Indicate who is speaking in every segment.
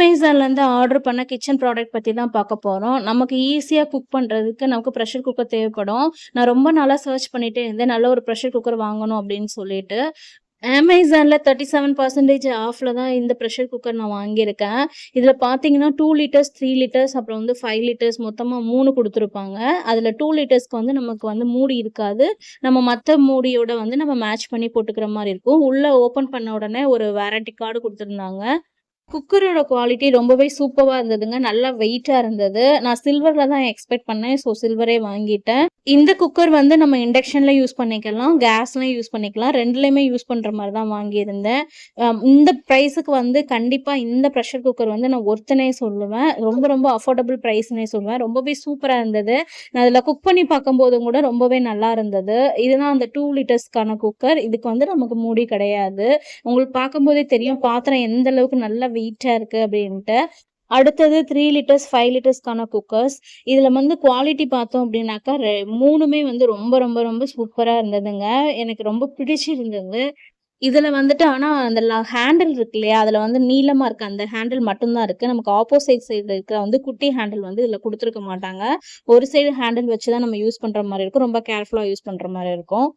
Speaker 1: அமேசான்லேருந்து order பண்ண kitchen product பற்றி தான் பார்க்க போகிறோம் நமக்கு ஈஸியாக குக் பண்ணுறதுக்கு நமக்கு ப்ரெஷர் குக்கர் தேவைப்படும். நான் ரொம்ப நாளாக சர்ச் பண்ணிகிட்டே இருந்தேன். நல்ல ஒரு ப்ரெஷர் குக்கர் வாங்கணும் அப்படின்னு சொல்லிட்டு. அமேசானில் தேர்ட்டி செவன் பர்சன்டேஜ் ஆஃபில் தான் இந்த ப்ரெஷர் குக்கர் நான் வாங்கியிருக்கேன். இதில் பார்த்தீங்கன்னா டூ லிட்டர்ஸ் த்ரீ லிட்டர்ஸ் அப்புறம் வந்து ஃபைவ் லிட்டர்ஸ் மொத்தமாக மூணு கொடுத்துருப்பாங்க. அதில் டூ லிட்டர்ஸ்க்கு வந்து நமக்கு வந்து மூடி இருக்காது. நம்ம மற்ற மூடியோட வந்து நம்ம மேட்ச் பண்ணி போட்டுக்கிற மாதிரி இருக்கும். உள்ளே ஓப்பன் பண்ண உடனே ஒரு வேரண்டி கார்டு கொடுத்துருந்தாங்க. குக்கரோட குவாலிட்டி ரொம்பவே சூப்பராக இருந்ததுங்க. நல்லா வெயிட்டாக இருந்தது. நான் சில்வரில் தான் எக்ஸ்பெக்ட் பண்ணேன். ஸோ சில்வரே வாங்கிட்டேன். இந்த குக்கர் வந்து நம்ம இண்டக்ஷனில் யூஸ் பண்ணிக்கலாம். கேஸ்லையும் யூஸ் பண்ணிக்கலாம். ரெண்டுலேயுமே யூஸ் பண்ணுற மாதிரி தான் வாங்கியிருந்தேன். இந்த ப்ரைஸுக்கு வந்து கண்டிப்பாக இந்த ப்ரெஷர் குக்கர் வந்து நான் ஒருத்தனே சொல்லுவேன். ரொம்ப ரொம்ப அஃபோர்டபுள் ப்ரைஸ்னே சொல்லுவேன். ரொம்பவே சூப்பராக இருந்தது. நான் அதில் குக் பண்ணி பார்க்கும்போதும் கூட ரொம்பவே நல்லா இருந்தது. இதுதான் அந்த டூ லிட்டர்ஸ்க்கான குக்கர் இதுக்கு வந்து நமக்கு மூடி கிடையாது. உங்களுக்கு பார்க்கும்போதே தெரியும். பாத்திரம் எந்த அளவுக்கு நல்லா வெயிட்டாக இருக்குது அப்படின்ட்டு. அடுத்தது த்ரீ லிட்டர்ஸ் ஃபைவ் லிட்டர்ஸ்க்கான குக்கர்ஸ் இதில் வந்து குவாலிட்டி பார்த்தோம் அப்படின்னாக்கா ரெ- மூணுமே வந்து ரொம்ப ரொம்ப ரொம்ப சூப்பராக இருந்ததுங்க. எனக்கு ரொம்ப பிடிச்சிருந்தது. இதில் வந்துட்டு ஆனால் அந்த ஹேண்டில் இருக்கு இல்லையா? அதில் வந்து நீளமாக இருக்க அந்த ஹேண்டில் மட்டும்தான் இருக்குது நமக்கு ஆப்போசைட் சைடில் இருக்கிற வந்து குட்டி ஹேண்டில் வந்து இதில் கொடுத்துருக்க மாட்டாங்க. ஒரு சைடு ஹேண்டில் வச்சு தான் நம்ம யூஸ் பண்ணுற மாதிரி இருக்கும். ரொம்ப கேர்ஃபுல்லாக யூஸ் பண்ணுற மாதிரி இருக்கும்.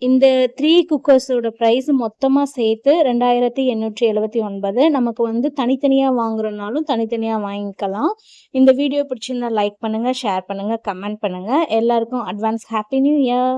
Speaker 1: இந்த த்ரீ குக்கர்ஸோட ப்ரைஸ் மொத்தமாக சேர்த்து ரெண்டாயிரத்தி எண்ணூற்றி எழுபத்தி ஒன்பது நமக்கு வந்து தனித்தனியாக வாங்குறோம்னாலும் தனித்தனியாக வாங்கிக்கலாம். இந்த வீடியோ பிடிச்சிருந்தா லைக் பண்ணுங்கள் ஷேர் பண்ணுங்கள் கமெண்ட் பண்ணுங்கள் எல்லாருக்கும் அட்வான்ஸ் ஹாப்பி நியூ இயர்